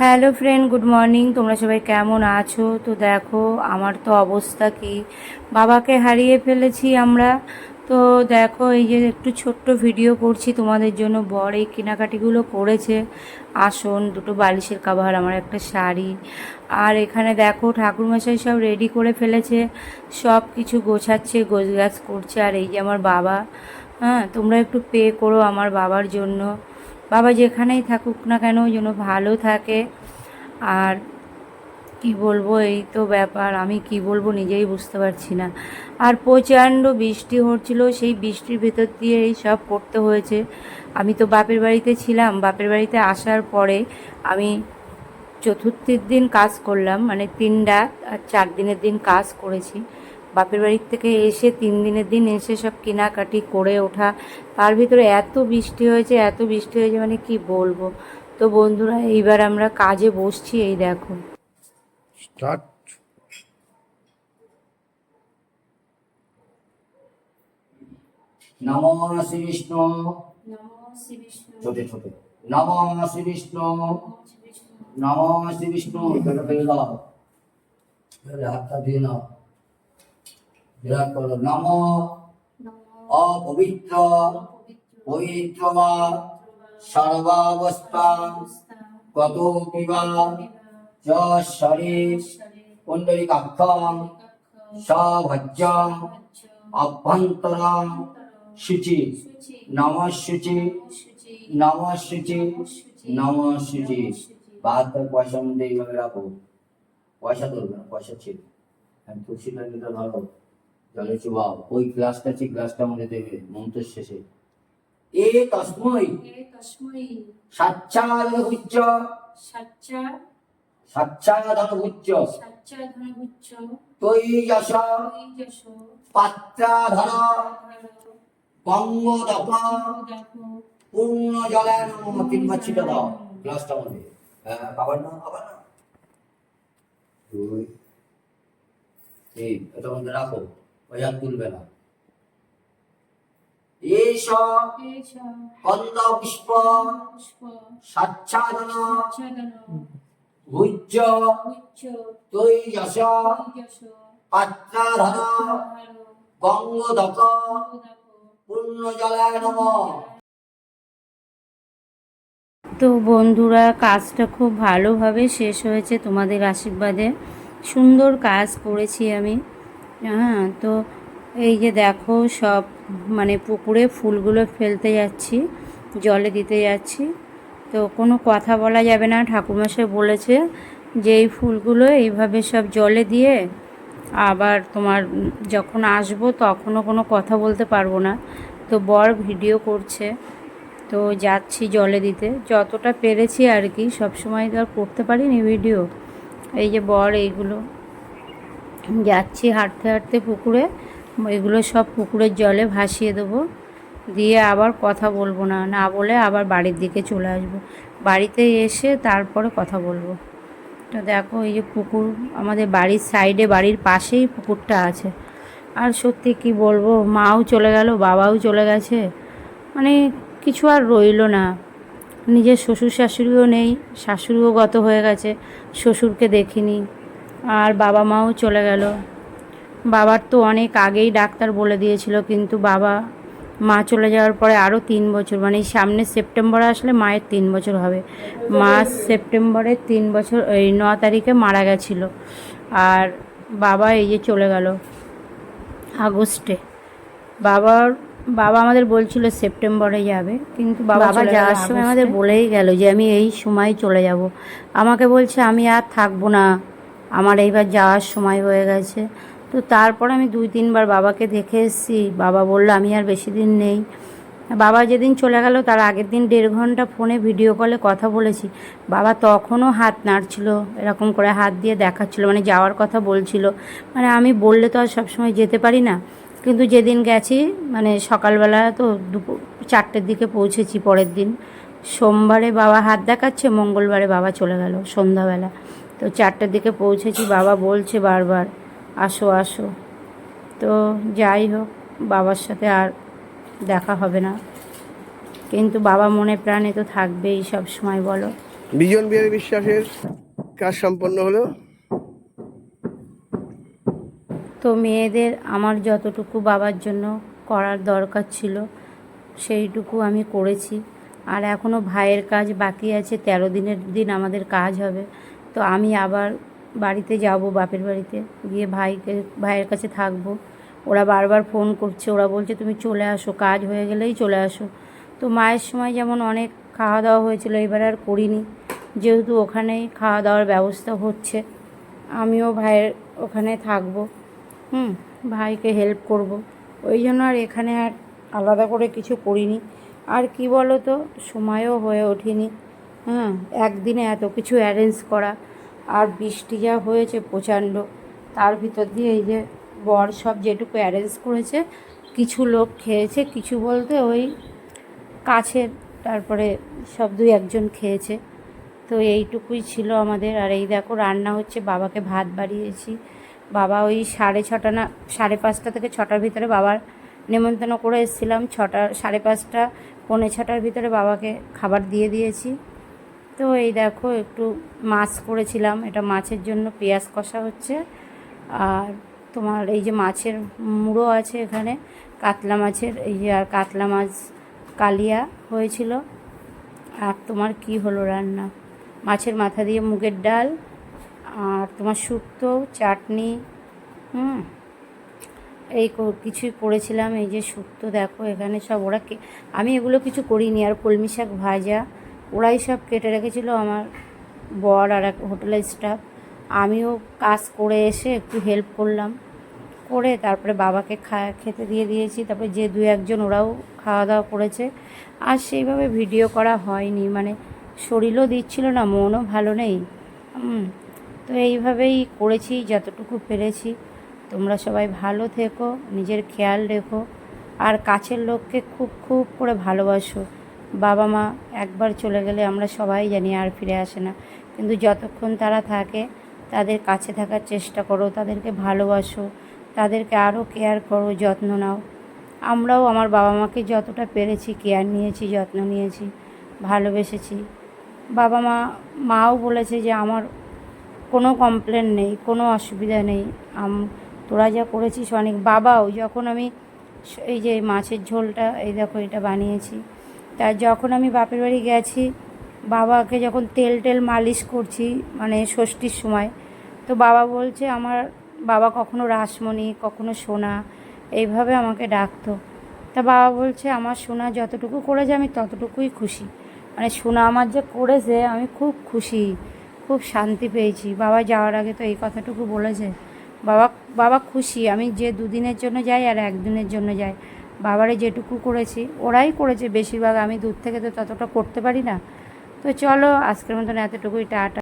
Hello friend, good morning. তোমরা সবাই কেমন আছো? তো দেখো, আমার তো অবস্থা কি? বাবাকে হারিয়ে ফেলেছি আমরা। তো দেখো, এই যে একটু ছোট্ট ভিডিও করছি, তোমাদের জন্য বর এই কেনাকাটিগুলো করেছে। আসন, দুটো বালিশের কাভার, আমার একটা শাড়ি। আর এখানে দেখো, ঠাকুরমশাই সব রেডি করে ফেলেছে। সব কিছু গোছাচ্ছে, গোছগাছ করছে। আর এই যে আমার বাবা হ্যাঁ তোমরা একটু পে করো আমার বাবার জন্য। বাবা যেখানেই থাকুক না কেন যেন ভালো থাকে। আর কি বলব, এই তো ব্যাপার, আমি কি বলব নিজেই বুঝতে পারছি না। আর প্রচণ্ড বৃষ্টি হচ্ছিল, সেই বৃষ্টির ভেতর দিয়ে এই সব করতে হয়েছে। আমি তো বাপের বাড়িতে ছিলাম, বাপের বাড়িতে আসার পরে আমি চতুর্থীর দিন কাজ করলাম মানে তিন রাত আর চার দিনের দিন কাজ করেছি। বাপের বাড়ির থেকে এসে তিন দিনের দিন এসে সব কেনাকাটি করে ওঠা। তার ভিতরে এত বৃষ্টি হয়েছে এত বৃষ্টি হয়েছে মানে কি বলব? তো বন্ধুরা এইবার আমরা কাজে বসছি এই দেখো। স্টার্ট। নমো শ্রী বিষ্ণু। ছোটে ছোটে। নমো শ্রী বিষ্ণু। নমো শ্রী বিষ্ণু। হাতটা দিয়ে নাও। বিরাট করো নমো। অপবিত্র। পবিত্র বা সর্বাবস্থা। কত পিবা চ শরীর। পুণ্ডরিকাক্ষম সভজ্জম অভ্যন্তরম শুচি। নম শুচি। নম শুচি। নম শুচি। বাহাত্তর পয়সার মধ্যে এইভাবে রাখো। পয়সা না পয়সা ছিল। হ্যাঁ তুলসীটা নিতে ধরো জলে চুবাও ওই গ্লাসটা আছে গ্লাসটার মধ্যে দেবে মন্ত্রের শেষে। এ তস্মৈ সাচ্চাদনভুজ্য সাচ্চাদনভুজ্য তৈজস পাত্রাধর গঙ্গদপ পূর্ণ জলে নম তিনবার ছিটে দাও। গ্লাসটা মধ্যে হ্যাঁ আবার না আবার না দুই। তিন এটা মধ্যে রাখো। তুলবে না। এস কন্দ পুষ্প সাচ্ছাদন ভুজ্য তৈজস পাত্রাধর গঙ্গদক পূর্ণ জলে নম। তো বন্ধুরা কাজটা খুব ভালোভাবে শেষ হয়েছে তোমাদের আশীর্বাদে। সুন্দর কাজ করেছি আমি। হ্যাঁ তো এই যে দেখো সব মানে পুকুরে ফুলগুলো ফেলতে যাচ্ছি, জলে দিতে যাচ্ছি। তো কোনো কথা বলা যাবে না, ঠাকুরমশাই বলেছে যে এই ফুলগুলো এইভাবে সব জলে দিয়ে আবার তোমার যখন আসব তখনও কোনো কথা বলতে পারব না। তো বর ভিডিও করছে, তো যাচ্ছি জলে দিতে। যতটা পেরেছি আর কি, সবসময় তো আর করতে পারিনি ভিডিও। এই যে বর এইগুলো যাচ্ছি হাঁটতে হাঁটতে পুকুরে, এগুলো সব পুকুরের জলে ভাসিয়ে দেবো। দিয়ে আবার কথা বলব না না বলে আবার বাড়ির দিকে চলে আসব। বাড়িতে এসে তারপরে কথা বলব। তো দেখো, এই যে পুকুর, আমাদের বাড়ির সাইডে, বাড়ির পাশেই পুকুরটা আছে। আর সত্যি কি বলব, মাও চলে গেল, বাবাও চলে গেছে। মানে কিছু আর রইল না। নিজের শ্বশুর শাশুড়িও নেই, শাশুড়িও গত হয়ে গেছে, শ্বশুরকে দেখিনি। আর বাবা মাও চলে গেল। বাবার তো অনেক আগেই ডাক্তার বলে দিয়েছিল কিন্তু বাবা মা চলে যাওয়ার পরে আরও তিন বছর মানে সামনে সেপ্টেম্বরে আসলে মায়ের তিন বছর হবে। মা সেপ্টেম্বরে তিন বছর এই ন তারিখে মারা গেছিল। আর বাবা এই যে চলে গেল আগস্টে। বাবার বাবা আমাদের বলছিল সেপ্টেম্বরে যাবে কিন্তু বাবা যাওয়ার সময় আমাদের বলেই গেল যে আমি এই সময় চলে যাব। আমাকে বলছে আমি আর থাকব না। আমার এইবার যাওয়ার সময় হয়ে গেছে। তো তারপর আমি দুই, তিনবার বাবাকে দেখে এসেছি। বাবা বলল, আমি আর বেশি দিন নেই। বাবা যেদিন চলে গেল, তার আগের দিন দেড় ঘণ্টা ফোনে ভিডিও কলে কথা বলেছি। বাবা তখনও হাত নাড়ছিল, এরকম করে হাত দিয়ে দেখাচ্ছিল মানে যাওয়ার কথা বলছিল। মানে আমি বললে তো আর সবসময় যেতে পারি না। কিন্তু যেদিন গেছি মানে সকালবেলা তো দুপুর, চারটের দিকে পৌঁছেছি পরের দিন। সোমবারে বাবা হাত দেখাচ্ছে, মঙ্গলবারে বাবা চলে গেল, সন্ধ্যাবেলা। তো চারটের দিকে পৌঁছেছি বাবা বলছে বারবার আসো আসো। তো যাই হোক বাবার সাথে আর দেখা হবে না। কিন্তু বাবা মনে প্রাণে তো থাকবেই সব সময় বলো। বিজন বিহারী বিশ্বাসের কাজ সম্পন্ন হলো? তো মেয়েদের আমার যতটুকু বাবার জন্য করার দরকার ছিল সেইটুকু আমি করেছি। আর এখনও ভাইয়ের কাজ বাকি আছে তেরো দিনের দিন আমাদের কাজ হবে। তো আমি আবার বাড়িতে যাব বাপের বাড়িতে। গিয়ে ভাইকে, ভাইয়ের কাছে থাকব। ওরা বারবার ফোন করছে। ওরা বলছে, তুমি চলে আসো, কাজ হয়ে গেলেই চলে আসো। তো মায়ের সময় যেমন অনেক খাওয়া দাওয়া হয়েছিল, এবার আর করিনি। যেহেতু ওখানেই খাওয়া দাওয়ার ব্যবস্থা হচ্ছে, আমিও ভাইয়ের ওখানে থাকব। হুম, ভাইকে হেল্প করব। ওই জন্য আর এখানে আর আলাদা করে কিছু করিনি। আর কি বলো তো সময়ও হয়ে ওঠেনি। হ্যাঁ একদিনে এত কিছু অ্যারেঞ্জ করা। আর বৃষ্টি যা হয়েছে প্রচণ্ড, তার ভিতর দিয়ে এই যে বর সব যেটুকু অ্যারেঞ্জ করেছে, কিছু লোক খেয়েছে, কিছু বলতে ওই কাছের, তারপরে সব দুই একজন খেয়েছে। তো এইটুকুই ছিল আমাদের। আর এই দেখো, রান্না হচ্ছে, বাবাকে ভাত বাড়িয়েছি। বাবা ওই সাড়ে ছটা না, সাড়ে পাঁচটা থেকে ছটার ভিতরে বাবার নেমন্তন্ন করে এসেছিলাম। ছটা, সাড়ে পাঁচটা, পৌনে ছটার ভিতরে বাবাকে খাবার দিয়ে দিয়েছি। তো এই দেখো, একটু মাছ করেছিলাম। এটা মাছের জন্য পেঁয়াজ কষা হচ্ছে। আর তোমার এই যে মাছের মুড়ো আছে এখানে, কাতলা মাছের, এই যে আর কাতলা মাছ কালিয়া হয়েছিল। আর তোমার কি হলো রান্না? মাছের মাথা দিয়ে মুগের ডাল, আর তোমার শুক্তো, চাটনি, হুম? এই কিছুই করেছিলাম। এই যে শুক্তো দেখো, এখানে সব ওরা আমি এগুলো কিছু করিনি। আর কলমি শাক ভাজা ওরাই সব কেটে রেখেছিল আমার বর আর এক হোটেলের স্টাফ আমিও কাজ করে এসে একটু হেল্প করলাম। করে তারপরে বাবাকে খা, খেতে দিয়ে দিয়েছি। তারপরে যে দু একজন ওরাও খাওয়া দাওয়া করেছে। আর সেইভাবে ভিডিও করা হয়নি। মানে শরীরও দিচ্ছিল না, মনও ভালো নেই। তো এইভাবেই করেছি, যতটুকু পেরেছি। তোমরা সবাই ভালো থেকো, নিজের খেয়াল রেখো। আর কাছের লোককে খুব খুব করে ভালোবাসো। বাবা মা একবার চলে গেলে আমরা সবাই জানি আর ফিরে আসে না। কিন্তু যতক্ষণ তারা থাকে, তাদের কাছে থাকার চেষ্টা করো, তাদেরকে ভালোবাসো, তাদেরকে আরও কেয়ার করো, যত্ন নাও। আমরাও আমার বাবা মাকে যতটা পেরেছি কেয়ার নিয়েছি, যত্ন নিয়েছি, ভালোবেসেছি। বাবা মা, মাও বলেছে যে আমার কোনো কমপ্লেন নেই, কোনো অসুবিধা নেই। আম, তোরা যা করেছিস অনেক। বাবাও যখন আমি এই যে মাছের ঝোলটা, এই দেখো এটা বানিয়েছি। তা যখন আমি বাপের বাড়ি গেছি, বাবাকে যখন তেল টেল মালিশ করছি মানে ষষ্ঠীর সময়, তো বাবা বলছে, আমার বাবা কখনো রাসমণি, কখনো সোনা, এইভাবে আমাকে ডাকতো। তা বাবা বলছে, আমার সোনা যতটুকু করেছে, আমি ততটুকুই খুশি। মানে সোনা আমার যে করেছে, আমি খুব খুশি, খুব শান্তি পেয়েছি। বাবা যাওয়ার আগে তো এই কথাটুকু বলেছে। বাবা বাবা খুশি, আমি যে দুদিনের জন্য যাই আর একদিনের জন্য যাই। বাবারে যেটুকু করেছি, ওরাই করেছে। বেশিরভাগ আমি দূর থেকে তো ততটা করতে পারি না। তো চলো, আজকের মতন এতটুকুই, টাটা।